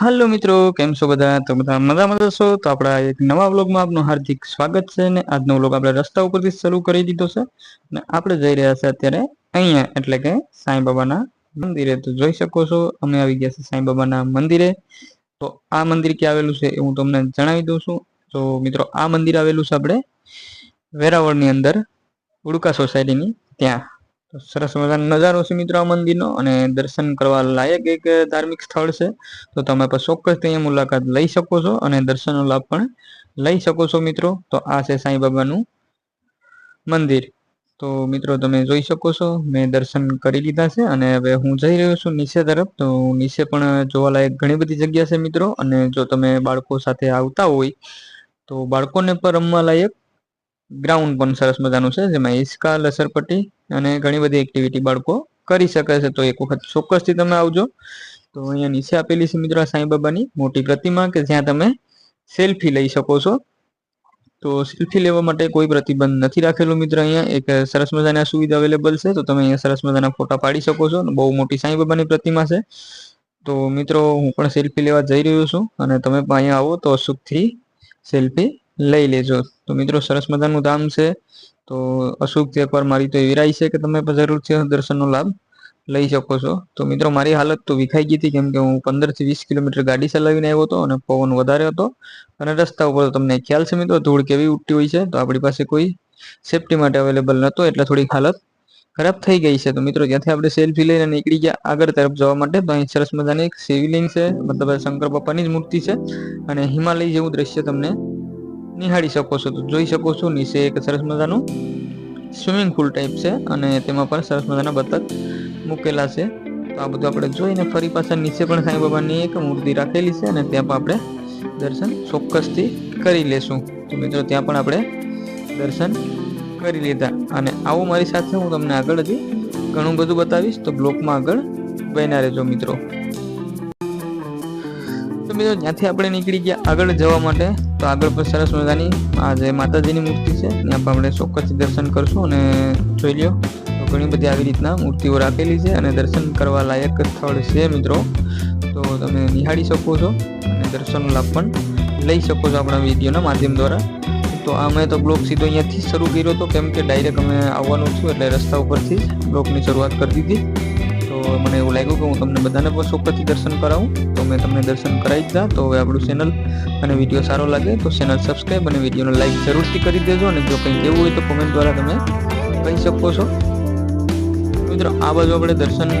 હાલો મિત્રો, કેમ છો બધા? તો બધા મજામાં છો તો આપણા એક નવા વ્લોગમાં આપનું હાર્દિક સ્વાગત છે ને આજનો વ્લોગ આપણે રસ્તા ઉપરથી શરૂ કરી દીધો છે. અને આપણે જઈ રહ્યા છે અત્યારે અહીંયા, એટલે કે સાંઈ બાબાના મંદિરે. તો જોઈ શકો છો, અમે આવી ગયા છે સાંઈ બાબાના મંદિરે. તો આ મંદિર ક્યાં આવેલું છે એ હું તમને જણાવી દઉં છું. તો મિત્રો, આ મંદિર આવેલું છે આપણે વેરાવળની અંદર, ઉડકા સોસાયટીની ત્યાં. સરસ મજાનો નજારો છે મિત્રો મંદિરનો અને દર્શન કરવા લાયક એક ધાર્મિક સ્થળ છે. તો તમે ચોક્કસ અહીંયા મુલાકાત લઈ શકો છો અને દર્શનનો લાભ પણ લઈ શકો છો મિત્રો. તો આ છે સાંઈ બાબાનું મંદિર. તો મિત્રો તમે જોઈ શકો છો, મેં દર્શન કરી લીધા છે અને હવે હું જઈ રહ્યો છું નીચે તરફ. તો નીચે પણ જોવાલાયક ઘણી બધી જગ્યા છે મિત્રો અને જો તમે બાળકો સાથે આવતા હોય, તો બાળકોને પણ રમવા લાયક ગ્રાઉન્ડ પણ સરસ મજાનું છે, જેમાં હિસકા લસરપટ્ટી અને ઘણી બધી એક્ટિવિટી બાળકો કરી શકે છે. તો એક વખત ચોક્કસથી તમે આવજો. તો અહીંયા નીચે આપેલી છે મિત્રો સાંઈબાબાની મોટી પ્રતિમા કે જ્યાં તમે સેલ્ફી લઈ શકો છો. તો સેલ્ફી લેવા માટે કોઈ પ્રતિબંધ નથી રાખેલો મિત્ર અહીંયા. એક સરસ મજાની સુવિધા અવેલેબલ છે. તો તમે અહીંયા સરસ મજાના ફોટા પાડી શકો છો. બહુ મોટી સાંઈબાબાની પ્રતિમા છે. તો મિત્રો હું પણ સેલ્ફી લેવા જઈ રહ્યો છું અને તમે પણ અહીંયા આવો તો સુખથી સેલ્ફી લઈ લેજો. તો મિત્રો, સરસ મજાનું ધામ છે. તો અશુભથી એકવાર મારી તો એવી રાય છે કે તમે જરૂરથી દર્શનનો લાભ લઈ શકો છો. તો મિત્રો, મારી હાલત તો વિખાઈ ગઈ હતી કેમ કે હું પંદરથી વીસ કિલોમીટર ગાડી ચલાવીને આવ્યો હતો અને પવન વધારે હતો. અને રસ્તા ઉપર તમને ખ્યાલ છે મિત્રો, ધૂળ કેવી ઉઠતી હોય છે. તો આપણી પાસે કોઈ સેફટી માટે અવેલેબલ નહોતો, એટલે થોડીક હાલત ખરાબ થઈ ગઈ છે. તો મિત્રો ત્યાંથી આપણે સેલ્ફી લઈને નીકળી ગયા આગળ તરફ જવા માટે, તો અહીં સરસ મજાની એક શિવલિંગ છે. મતલબ શંકર બાપાની જ મૂર્તિ છે. અને હિમાલય જેવું દ્રશ્ય તમને નિહાળી શકો છો. તો જોઈ શકો છો, નીચે એક સરસ મજાનું સ્વિમિંગ પુલ ટાઈપ છે અને તેમાં પણ સરસ મજાના બતક મૂકેલા છે. તો આ બધું આપણે જોઈને ફરી પાછા નીચે પણ સાંઈ બાબાની એક મૂર્તિ રાખેલી છે અને ત્યાં પણ આપણે દર્શન ચોક્કસથી કરી લેશું. તો મિત્રો, ત્યાં પણ આપણે દર્શન કરી લીધા. અને આવું મારી સાથે હું તમને આગળ હજી ઘણું બધું બતાવીશ. તો બ્લોકમાં આગળ બન્યા રહેજો મિત્રો. તો મિત્રો જ્યાંથી આપણે નીકળી ગયા આગળ જવા માટે. તો આગળ પર સરસ મજાની આ જે માતાજીની મૂર્તિ છે, ત્યાં પણ આપણે ચોક્કસથી દર્શન કરશું અને જોઈ લ્યો. તો ઘણી બધી આવી રીતના મૂર્તિઓ રાખેલી છે અને દર્શન કરવા લાયક સ્થળ છે મિત્રો. તો તમે નિહાળી શકો છો અને દર્શનનો લાભ પણ લઈ શકો છો આપણા વિડીયોના માધ્યમ દ્વારા. તો અમે તો બ્લોગ સીધો અહીંયાથી શરૂ કર્યો હતો કેમ કે ડાયરેક્ટ અમે આવવાનું છું એટલે રસ્તા ઉપરથી જ બ્લોગની શરૂઆત કરી દીધી. મને એવું લાગ્યું કે હું તમને બધાને પણ ચોક્કસથી દર્શન કરાવું. તો મેં તમને દર્શન કરાવી દીધા. તો હવે આપણું ચેનલ અને વીડિયો સારો લાગે તો ચેનલ સબસ્ક્રાઈબ અને વિડીયોને લાઈક જરૂરથી કરી દેજો અને જો કંઈ કેવું હોય તો કોમેન્ટ દ્વારા તમે કહી શકો છો. મિત્રો, આ બાજુ આપણે દર્શન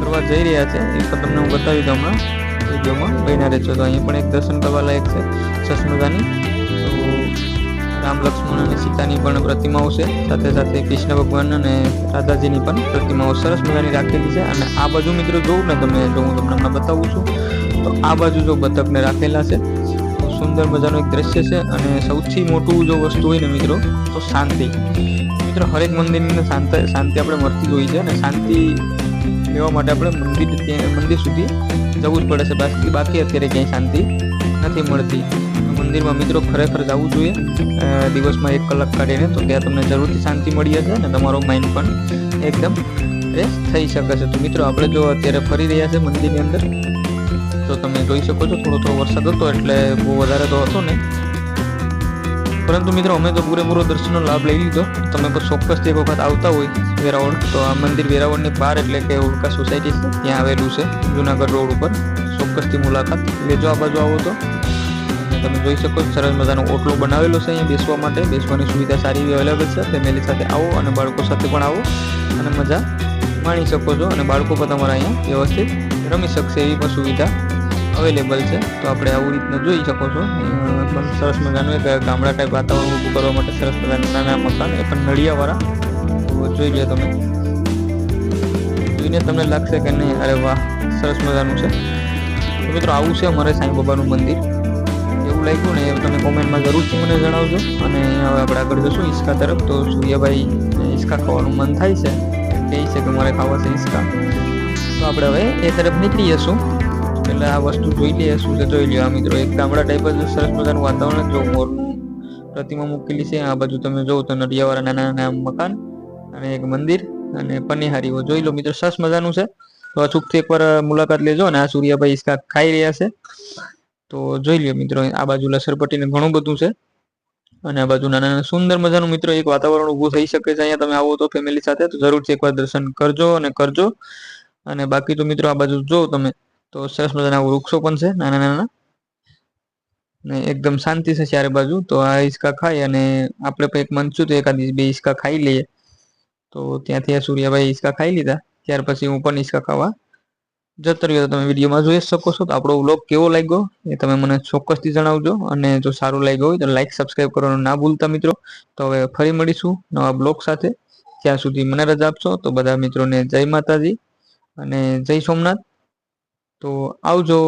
કરવા જઈ રહ્યા છે. એ પણ તમને હું બતાવી દઉં હમણાં. વિડીયોમાં બન્યા રહેજો. તો અહીંયા પણ એક દર્શન કરવા લાયક છે સસમદાની. રામ લક્ષ્મણ અને સીતાની પણ પ્રતિમાઓ છે. સાથે સાથે કૃષ્ણ ભગવાન અને રાધાજીની પણ પ્રતિમાઓ સરસ મજાની રાખેલી છે. અને આ બાજુ મિત્રો જોઉં ને તમે જો હું તમને હમણાં બતાવું છું. તો આ બાજુ જો બતકને રાખેલા છે સુંદર મજાનું એક દ્રશ્ય છે. અને સૌથી મોટું જો વસ્તુ હોય ને મિત્રો, તો શાંતિ. મિત્રો, હરેક મંદિરની શાંતિ શાંતિ આપણે મળતી જ હોય છે. અને શાંતિ લેવા માટે આપણે મંદિર મંદિર સુધી જવું જ પડે છે. બાકી અત્યારે ક્યાંય શાંતિ નથી મળતી. મંદિરમાં મિત્રો ખરેખર જવું જોઈએ. દિવસમાં એક કલાક કાઢીને તો ત્યાં તમને જરૂરથી શાંતિ મળી હશે અને તમારો માઇન્ડ પણ એકદમ ફ્રેશ થઈ શકે છે. તો મિત્રો આપણે જો અત્યારે ફરી રહ્યા છે મંદિરની અંદર, તો તમે જોઈ શકો છો થોડો થોડો વરસાદ હતો એટલે બહુ વધારે તો હતો ને પરંતુ મિત્રો અમે તો પૂરેપૂરો દર્શનનો લાભ લઈ લીધો. તમે પણ ચોક્કસથી એક વખત આવતા હોય વેરાવળ, તો આ મંદિર વેરાવળની બહાર એટલે કે ઉડકા સોસાયટી છે, ત્યાં આવેલું છે જુનાગઢ રોડ ઉપર. ચોક્કસથી મુલાકાત લેજો આ બાજુ આવો તો. તમે જોઈ શકો છો, સરસ મજાનો ઓટલો બનાવેલો છે અહીંયા બેસવા માટે. બેસવાની સુવિધા સારી એવી અવેલેબલ છે. ફેમિલી સાથે આવો અને બાળકો સાથે પણ આવો અને મજા માણી શકો છો અને બાળકો પણ તમારા અહીંયા વ્યવસ્થિત રમી શકશે એવી પણ સુવિધા અવેલેબલ છે. તો આપણે આવું રીતના જોઈ શકો છો. પણ સરસ મજાનું એક ગામડા ટાઈપ વાતાવરણ ઊભું કરવા માટે સરસ મજાના નાના મકાન, એ પણ નળિયાવાળા. જોઈ લો તમે. જોઈને તમને લાગશે કે નહીં, અરે વાહ, સરસ મજાનું છે. મિત્રો આવું છે અમારે સાંઈ બાબાનું મંદિર. એવું લાગ્યું ને તમે કોમેન્ટમાં જરૂરથી મને જણાવજો. અને હવે આપણે આગળ જશું ઈસકા તરફ. તો સૂર્યાભાઈ ઈસકા ખાવાનું મન થાય છે. કહે છે કે મારે ખાવા છે ઈસકા. તો આપણે હવે એ તરફ નીકળી જશું. એટલે આ વસ્તુ જોઈ લઈએ, શું છે જોઈ લ્યો આ મિત્રો એક ગામડા ટાઈપ જ સરસ મજાનું વાતાવરણ જો મોરનું પ્રતિમા મૂકેલી છે. આ બાજુ તમે જોવો તો નડિયાવાળા નાના નાના મકાન અને એક મંદિર અને પનિહારીઓ. જોઈ લો મિત્રો, સરસ મજાનું છે. તો અચૂકથી એકવાર મુલાકાત લેજો અને આ સૂર્યાભાઈ ઈસકા ખાઈ રહ્યા છે. તો જોઈ લ્યો મિત્રો, આ બાજુ લસરપટ્ટીને ઘણું બધું છે. અને આ બાજુ નાના સુંદર મજાનું મિત્રો એક વાતાવરણ ઊભું થઈ શકે છે. અહીંયા તમે આવો તો ફેમિલી સાથે તો જરૂરથી એકવાર દર્શન કરજો અને કરજો. અને બાકી તો મિત્રો આ બાજુ જો તમે, તો સરસ મજાના વૃક્ષો પણ છે, નાના નાના. ને એકદમ શાંતિ છે ચારે બાજુ. તો આ હિસકા ખાઈ અને આપણે પણ એક મન તો એકાદ બે હિસકા ખાઈ લઈએ. તો ત્યાંથી આ સૂર્યાભાઈ હિસકા ખાઈ લીધા. ત્યાર પછી હું પણ હિસકા ખાવા જતો રહ્યો તમે વિડીયોમાં જોઈ શકો છો તો આપણો વ્લોગ કેવો લાગ્યો એ તમે મને ચોક્કસથી જણાવજો અને જો સારું લાગ્યો હોય તો લાઈક સબસ્ક્રાઈબ કરવાનું ના ભૂલતા મિત્રો. તો હવે ફરી મળીશું નવા બ્લોગ સાથે. ત્યાં સુધી મને રજા આપશો તો બધા મિત્રોને જય માતાજી અને જય સોમનાથ. તો આવજો.